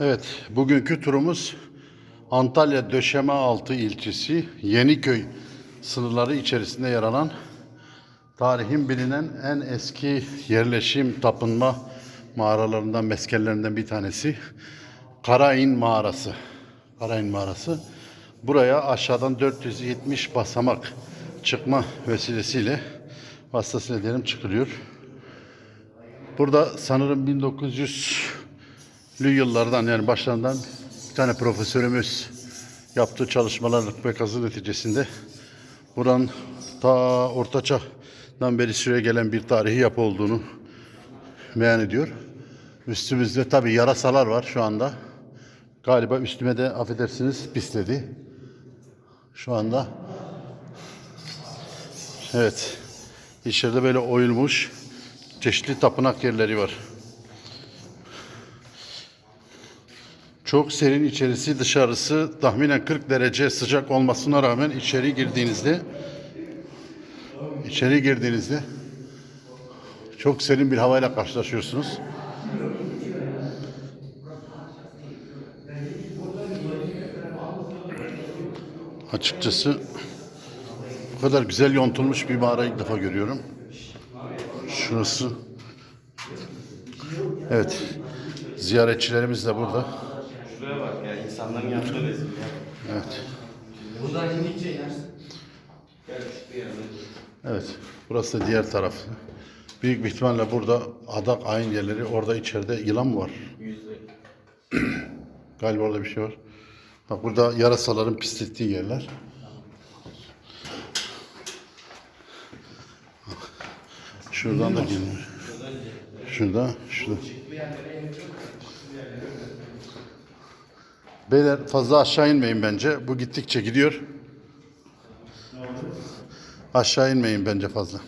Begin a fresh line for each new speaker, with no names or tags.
Evet, bugünkü turumuz Antalya Döşemealtı ilçesi Yeniköy sınırları içerisinde yer alan tarihin bilinen en eski yerleşim tapınma mağaralarından, meskellerinden bir tanesi Karain Mağarası. Karain Mağarası. Buraya aşağıdan 470 basamak çıkma vesilesiyle vasıtasıyla diyelim çıkılıyor. Burada sanırım 1900'lü yıllardan yani başlarından bir tane profesörümüz yaptığı çalışmalar ve kazı neticesinde buranın ta Orta Çağ'dan beri süre gelen bir tarihi yapı olduğunu beyan ediyor. Üstümüzde tabi yarasalar var şu anda. Galiba üstüme de affedersiniz pisledi. Şu anda. Evet. İçeride böyle oyulmuş çeşitli tapınak yerleri var. Çok serin içerisi dışarısı tahminen 40 derece sıcak olmasına rağmen içeri girdiğinizde içeri girdiğinizde çok serin bir havayla karşılaşıyorsunuz. Açıkçası bu kadar güzel yontulmuş bir mağara ilk defa görüyorum. Şurası. Evet. Ziyaretçilerimiz de burada.
Şuraya bak ya insanların yaptığı resim ya.
Evet.
Buradan indikçe inersin.
Gel şu.
Evet. Burası da diğer tarafı. Büyük bir ihtimalle burada adak ayin yerleri. Orada içeride yılan mı var?
Yüzde.
Galiba orada bir şey var. Bak burada yarasaların pislettiği yerler. Şuradan da geliyor. Şurada, şurada. Beyler fazla aşağı inmeyin bence. Bu gittikçe gidiyor. Aşağı inmeyin bence fazla.